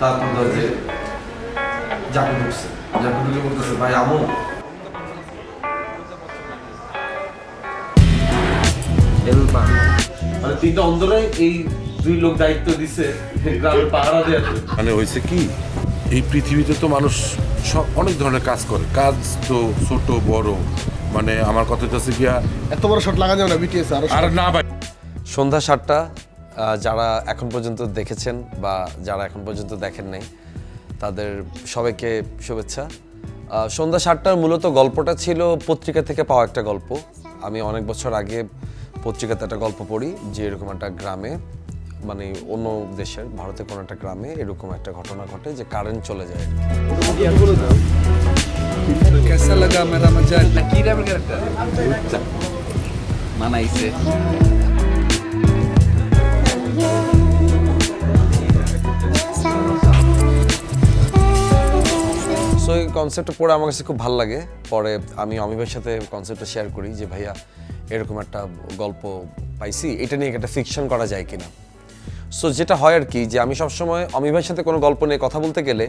তারপর ধর যে জাকু ঢুকছে জাকু ঢুকে বলতেছে ভাই আমু। মানে তিনটা অন্ধরে এই দুই লোক দায়িত্ব দিছে গ্রামের পাহারা দেওয়ার মানে হয়েছে কি এই পৃথিবীতে তো মানুষ সব অনেক ধরনের কাজ করে। কাজ তো ছোট বড়। মানে আমার কথা হচ্ছে গিয়া এত বড় শট লাগা যাবে না বিটিএস আরও আর না ভাই। সন্ধ্যা সাতটা যারা এখন পর্যন্ত দেখেছেন বা যারা এখন পর্যন্ত দেখেন নাই তাদের সবাইকে শুভেচ্ছা। সন্ধ্যা সাতটার মূলত গল্পটা ছিল পত্রিকা থেকে পাওয়া একটা গল্প। আমি অনেক বছর আগে পত্রিকাতে একটা গল্প পড়ি যে এরকম একটা গ্রামে মানে অন্য দেশের ভারতের কোনো একটা গ্রামে এরকম একটা ঘটনা ঘটে যে কারেন্ট চলে যায়। মানাইছে। এই কনসেপ্টটা পড়ে আমার কাছে খুব ভালো লাগে। পরে আমি অমিবের সাথে কনসেপ্টটা শেয়ার করি যে, ভাইয়া, এরকম একটা গল্প পাইছি। এটা নিয়ে একটা ফিকশন করা যায় কিনা? সো যেটা হয় আর কি যে, আমি সবসময় অমি সাথে কোনো গল্প নিয়ে কথা বলতে গেলে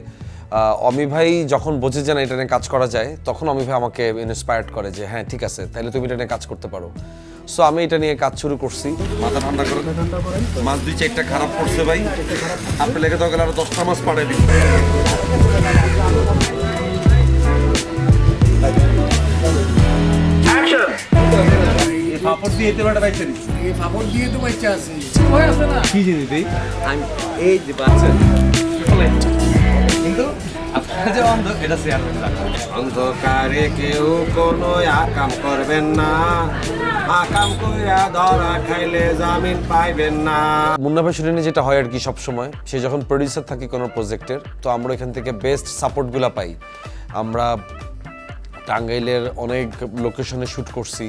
অমি ভাই যখন বোঝে যে না এটা নিয়ে কাজ করা যায়, তখন অমি ভাই আমাকে ইন্সপায়ার্ড করে যে হ্যাঁ ঠিক আছে তাহলে তুমি এটা নিয়ে কাজ করতে পারো। সো আমি এটা নিয়ে কাজ শুরু করছি। মাথা ঠান্ডা করো। মাছ দুই চারটা খারাপ পড়ছে ভাই। আপনি লেগে তো গেলে আরও দশটা মাছ পাড়াই দিন পাপড় দিয়ে তেল একটা বাইতে দিচ্ছি। এই ফাপড় দিয়ে তো বাচ্চা আছে। কি জিনিস এই আমি এই যে বাচ্চা। কিন্তু আপনারা যে অন্ধ এটা শেয়ার অন্ধকারে কেউ কোনো আকাম করবেন না। আকাম কইরা ধরা খাইলে জামিন পাইবেন না। মুন্না ভাই শুটিংয়ে যেটা হয় আর কি সবসময় সে যখন প্রডিউসার থাকে কোনো প্রজেক্টের তো আমরা এখান থেকে বেস্ট সাপোর্টগুলো পাই। আমরা টাঙ্গাইলের অনেক লোকেশনে শ্যুট করছি।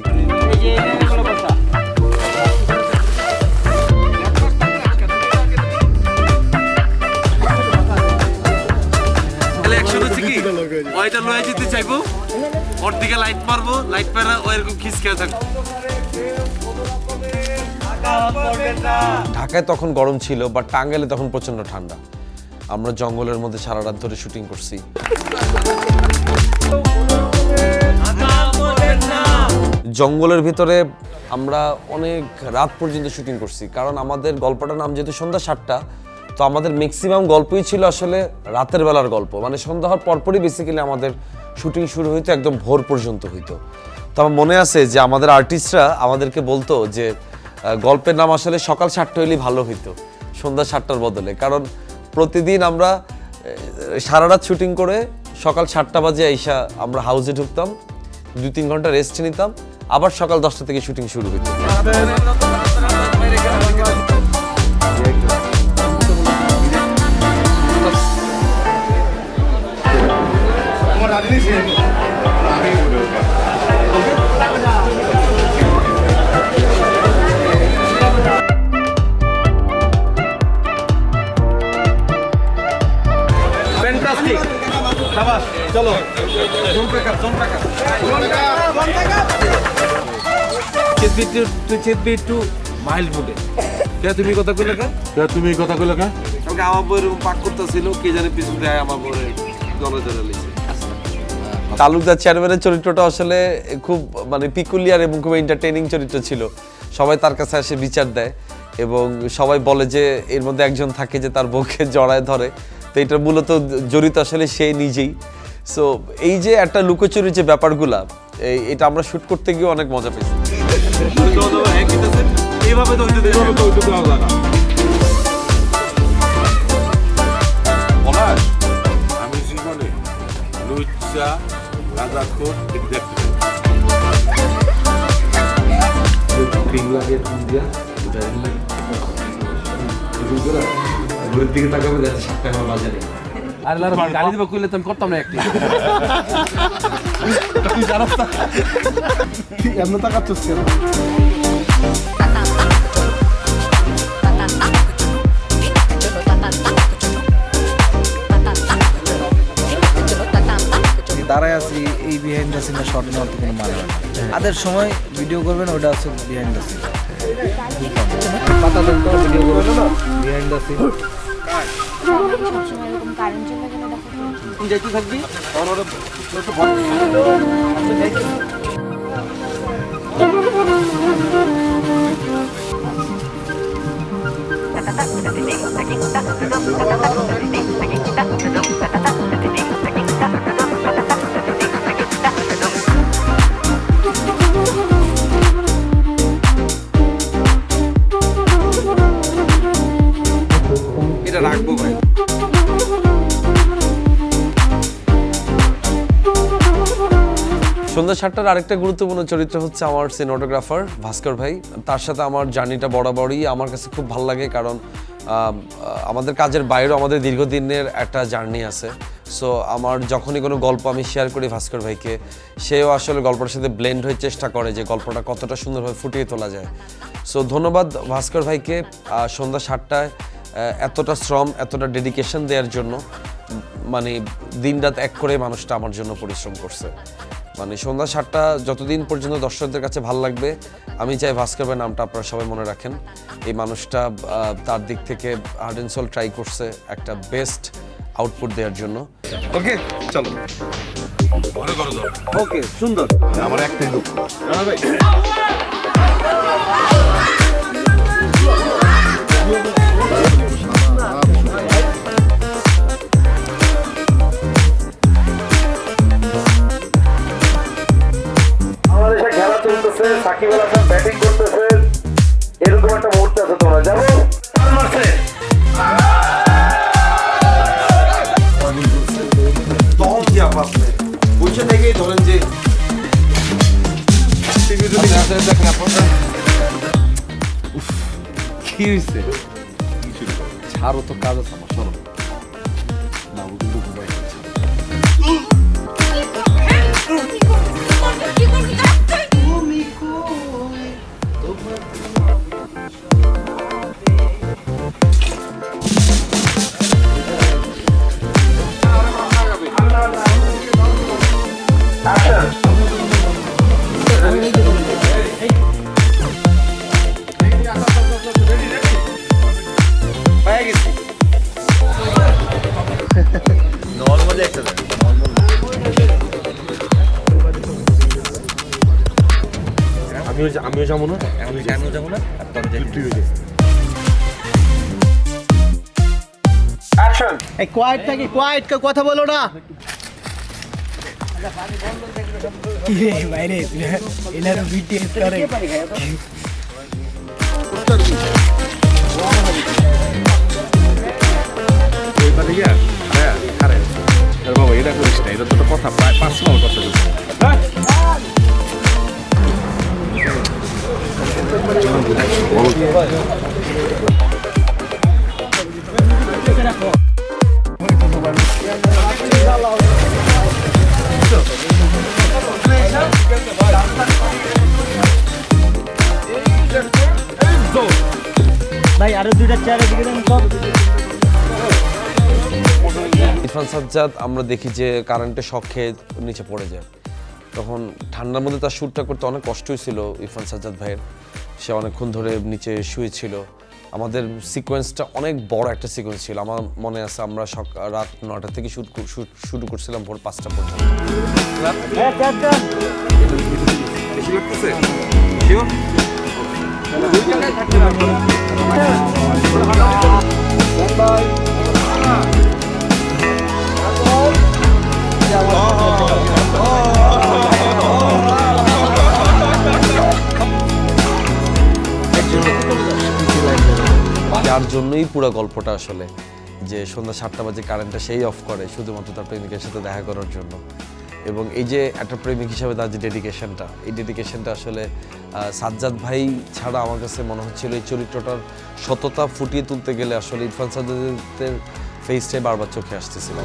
ওইটা লয়ে যেতে চাইব। ওর দিকে লাইট মারবো লাইট মারা থাকব। ঢাকায় তখন গরম ছিল বাট টাঙ্গাইলে তখন প্রচণ্ড ঠান্ডা। আমরা জঙ্গলের মধ্যে সারা রাত ধরে শুটিং করছি। জঙ্গলের ভিতরে আমরা অনেক রাত পর্যন্ত শুটিং করছি। কারণ আমাদের গল্পটার নাম যেহেতু সন্ধ্যা সাতটা, তো আমাদের ম্যাক্সিমাম গল্পই ছিল আসলে রাতের বেলার গল্প। মানে সন্ধ্যা হওয়ার পরপরই বেসিক্যালি আমাদের শুটিং শুরু হইতো, একদম ভোর পর্যন্ত হইতো। তো আমার মনে আছে যে আমাদের আর্টিস্টরা আমাদেরকে বলতো যে গল্পের নাম আসলে সকাল সাতটা হইলেই ভালো হইতো, সন্ধ্যা সাতটার বদলে। কারণ প্রতিদিন আমরা সারা রাত শুটিং করে সকাল সাতটা বাজে আইসা আমরা হাউসে ঢুকতাম, দুই তিন ঘণ্টা রেস্ট নিতাম আবার সকাল দশটা থেকে শুটিং শুরু হইতো চলো। ব্রেকার চেতবি একটু তুই চেতবি একটু মাইল্ড মুডে কে তুমি কথা কইলে কে? তুমি কথা কইলে কা? আমার বই এরকম পাক করতেছিল কে জানে পিছন দিয়ে আমার বই লিখছে তালুকদার চেয়ারম্যানের চরিত্রটা আসলে খুব মানে পিকুলিয়ার এবং খুব এন্টারটেইনিং চরিত্র ছিল। সবাই তার কাছে এসে বিচার দেয় এবং সবাই বলে যে এর মধ্যে একজন থাকে যে তার বউকে জড়ায় ধরে। তো এটা মূলত জড়িত আসলে সে নিজেই। সো এই যে একটা লুকোচুরির যে ব্যাপারগুলা এটা আমরা শুট করতে গিয়ে অনেক মজা পেয়েছি। এইভাবে তো। আর গালি দিব কইলে তো আমি করতাম না একটি। তুই জানাস না এমন তাকাচ্ছিস কেন দাঁড়ায় আছি এই বিহাইন্ড দ্য সিনের শর্ট নেওয়ার কোনো মানে না। সময় ভিডিও করবেন, ওটা হচ্ছে বিহাইন্ড দ্য সিন পাতা ভিডিও করে বিহাইন্ড দ্য সিন দেখো তো যাইতে থাকবি এটা সন্ধ্যা সাতটার আরেকটা গুরুত্বপূর্ণ চরিত্র হচ্ছে আমার সিনেমাটোগ্রাফার ভাস্কর ভাই। তার সাথে আমার জার্নিটা বরাবরই আমার কাছে খুব ভালো লাগে কারণ আমাদের কাজের বাইরেও আমাদের দীর্ঘদিনের একটা জার্নি আছে। সো আমার যখনই কোনো গল্প আমি শেয়ার করি ভাস্কর ভাইকে, সেও আসলে গল্পটার সাথে ব্লেন্ড হয়ে চেষ্টা করে যে গল্পটা কতটা সুন্দরভাবে ফুটিয়ে তোলা যায়। সো ধন্যবাদ ভাস্কর ভাইকে সন্ধ্যা সাতটায় এতটা শ্রম, এতটা ডেডিকেশন দেওয়ার জন্য মানে দিনরাত এক করে মানুষটা আমার জন্য পরিশ্রম করছে। মানে সন্ধ্যা সাতটা যতদিন পর্যন্ত দর্শকদের কাছে ভালো লাগবে আমি চাই ভাস্কর ভাই নামটা আপনারা সবাই মনে রাখেন। এই মানুষটা তার দিক থেকে হার্ড অ্যান্ড সোল ট্রাই করছে একটা বেস্ট আউটপুট দেওয়ার জন্য। ওকে চলো। ওকে সুন্দর। বাংলাদেশে কি হয়েছে ছাড়ো তো কাজ আছে আমার সরো বাবু কিন্তু ঘুমাই যাচ্ছে। এই কোয়াইট থাকি কোয়াইট কথা বলো না। বাইরে এনার বিটিএস করে। বাবা এটা করিস না এটা তো একটা কথা প্রায় পার্সোনাল কথা ইরফান সাজ্জাদ আমরা দেখি যে কারেন্টের শখ নিচে পড়ে যায়। তখন ঠান্ডার মধ্যে তার শ্যুটটা করতে অনেক কষ্ট হয়েছিল ইরফান সাজ্জাদ ভাইয়ের। সে অনেকক্ষণ ধরে নিচে শুয়েছিল। আমাদের সিকোয়েন্সটা অনেক বড় একটা সিকোয়েন্স ছিল। আমার মনে আছে আমরা সক- রাত নটা থেকে শুট শুরু করছিলাম ভোর পাঁচটা পর্যন্ত। বেশি জন্যই পুরো গল্পটা আসলে যে সন্ধ্যা সাতটা বাজে কারেন্টটা সেই অফ করে শুধুমাত্র তার প্রেমিকের সাথে দেখা করার জন্য। এবং এই যে একটা প্রেমিক হিসাবে তার যে ডেডিকেশনটা এই ডেডিকেশনটা আসলে সাজ্জাদ ভাই ছাড়া আমার কাছে মনে হচ্ছিল এই চরিত্রটার সততা ফুটিয়ে তুলতে গেলে আসলে ইরফান সাজ্জাদের ফেসটাই বারবার চোখে আসতেছিল।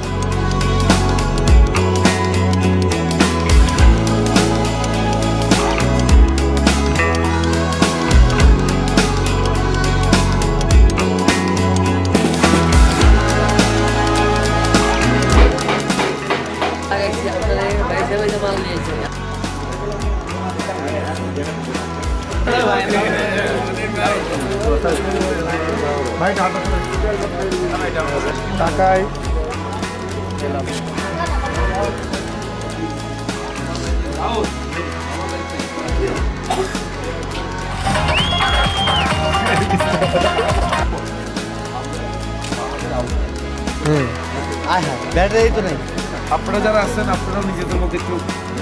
আপনারা যারা আছেন আপনারাও নিজেদের মধ্যে একটু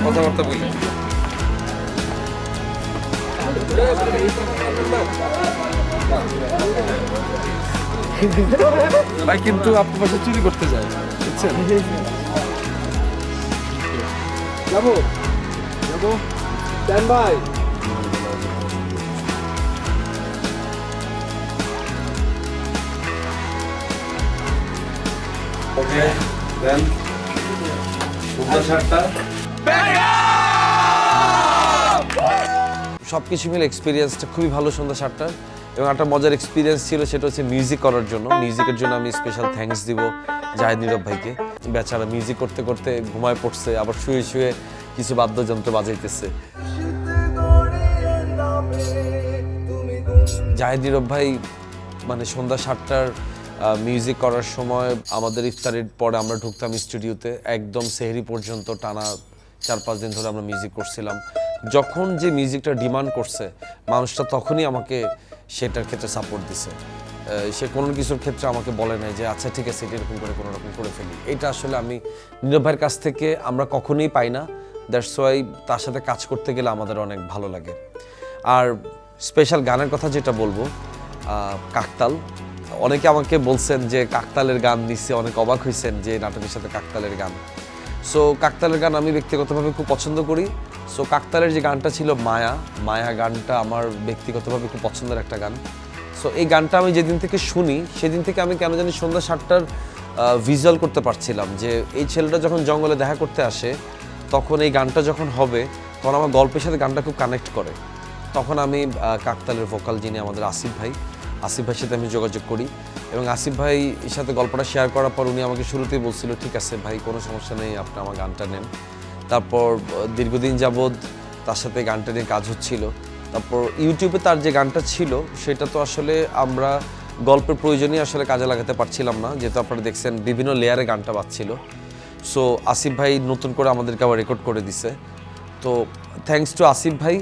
কথাবার্তা বলি ভাই কিন্তু আপনার পাশে চুরি করতে যায় বুঝছেন? যাব? যাব? স্ট্যান্ড বাই ওকে দেন সুন্দর শার্টটা। সব কিছু মিলে এক্সপিরিয়েন্সটা খুবই ভালো সন্ধ্যা সাতটার এবং একটা মজার এক্সপিরিয়েন্স ছিল, সেটা হচ্ছে মিউজিক করার জন্য। মিউজিকের জন্য আমি স্পেশাল থ্যাঙ্কস দিব জাহিদ নীরব ভাইকে। বেচারা মিউজিক করতে করতে ঘুমায় পড়ছে, আবার শুয়ে শুয়ে কিছু বাদ্যযন্ত্র বাজাইতেছে। জাহিদ নীরব ভাই মানে সন্ধ্যা সাতটার মিউজিক করার সময় আমাদের ইফতারের পরে আমরা ঢুকতাম স্টুডিওতে একদম সেহরি পর্যন্ত টানা চার পাঁচ দিন ধরে আমরা মিউজিক করছিলাম। যখন যে মিউজিকটা ডিমান্ড করছে, মানুষটা তখনই আমাকে সেটার ক্ষেত্রে সাপোর্ট দিছে। সে কোনো কিছুর ক্ষেত্রে আমাকে বলে নাই যে আচ্ছা ঠিক আছে এরকম করে, কোনো রকম করে ফেলি। এটা আসলে আমি নীরব ভাইয়ের কাছ থেকে আমরা কখনোই পাই না। দ্যাটস ওয়াই তার সাথে কাজ করতে গেলে আমাদের অনেক ভালো লাগে। আর স্পেশাল গানের কথা যেটা বলব কাকতাল। অনেকে আমাকে বলছেন যে, কাকতালের গান নিচ্ছে অনেক অবাক হয়েছেন যে নাটকের সাথে কাকতালের গান। সো কাকতালের গান আমি ব্যক্তিগতভাবে খুব পছন্দ করি। সো কাকতালের যে গানটা ছিল মায়া মায়া গানটা আমার ব্যক্তিগতভাবে খুব পছন্দের একটা গান। সো এই গানটা আমি যেদিন থেকে শুনি, সেদিন থেকে আমি কেন জানি সন্ধ্যা সাতটার ভিজুয়াল করতে পারছিলাম যে এই ছেলেটা যখন জঙ্গলে দেখা করতে আসে, তখন এই গানটা যখন হবে, তখন আমার গল্পের সাথে গানটা খুব কানেক্ট করে। তখন আমি কাকতালের ভোকাল যিনি আমাদের আসিফ ভাই, আসিফ ভাইয়ের সাথে আমি যোগাযোগ করি এবং আসিফ ভাই এর সাথে গল্পটা শেয়ার করার পর উনি আমাকে শুরুতেই বলছিল, ঠিক আছে ভাই, কোনো সমস্যা নেই, আপনি আমার গানটা নেন। তারপর দীর্ঘদিন যাবৎ তার সাথে গানটা নিয়ে কাজ হচ্ছিল। তারপর ইউটিউবে তার যে গানটা ছিল, সেটা তো আসলে আমরা গল্পের প্রয়োজনই আসলে কাজে লাগাতে পারছিলাম না। যেহেতু আপনারা দেখছেন, বিভিন্ন লেয়ারে গানটা বাজছিল। সো আসিফ ভাই নতুন করে আমাদেরকে আবার রেকর্ড করে দিছে। তো থ্যাঙ্কস টু আসিফ ভাই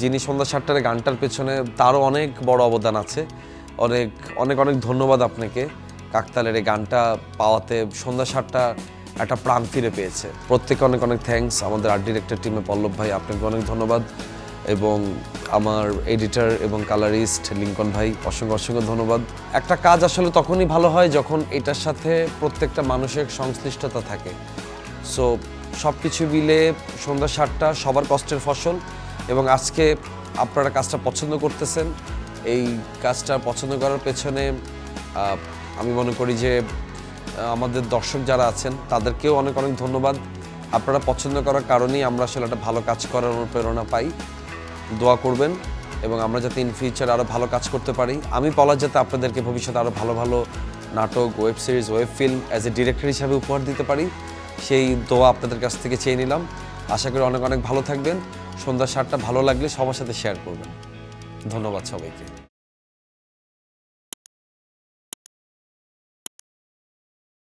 যিনি সন্ধ্যা সাতটার গানটার পেছনে তারও অনেক বড় অবদান আছে। অনেক অনেক অনেক ধন্যবাদ আপনাকে। কাকতালের এই গানটা পাওয়াতে সন্ধ্যা সাতটা একটা প্রাণ ফিরে পেয়েছে। প্রত্যেকে অনেক অনেক থ্যাঙ্কস আমাদের আর্ট ডিরেক্টর টিমে পল্লব ভাই, আপনাকে অনেক ধন্যবাদ। এবং আমার এডিটর এবং কালারিস্ট লিঙ্কন ভাই, অসংখ্য অসংখ্য ধন্যবাদ। একটা কাজ আসলে তখনই ভালো হয় যখন এটার সাথে প্রত্যেকটা মানুষের সংশ্লিষ্টতা থাকে। সো সব কিছু মিলে সন্ধ্যা সাতটা, সবার কষ্টের ফসল। এবং আজকে আপনারা কাজটা পছন্দ করতেছেন। এই কাজটা পছন্দ করার পেছনে আমি মনে করি যে আমাদের দর্শক যারা আছেন, তাদেরকেও অনেক অনেক ধন্যবাদ। আপনারা পছন্দ করার কারণেই আমরা আসলে একটা ভালো কাজ করার অনুপ্রেরণা পাই। দোয়া করবেন এবং আমরা যাতে ইন ফিউচার আরও ভালো কাজ করতে পারি। আমি পলাশ যাতে আপনাদেরকে ভবিষ্যতে আরও ভালো ভালো নাটক web series web film as a director হিসাবে উপহার দিতে পারি। সেই দোয়া আপনাদের কাছ থেকে চেয়ে নিলাম। আশা করি অনেক অনেক ভালো থাকবেন। সন্ধ্যা সাতটা ভালো লাগলে সবার সাথে শেয়ার করবেন। ধন্যবাদ সবাইকে।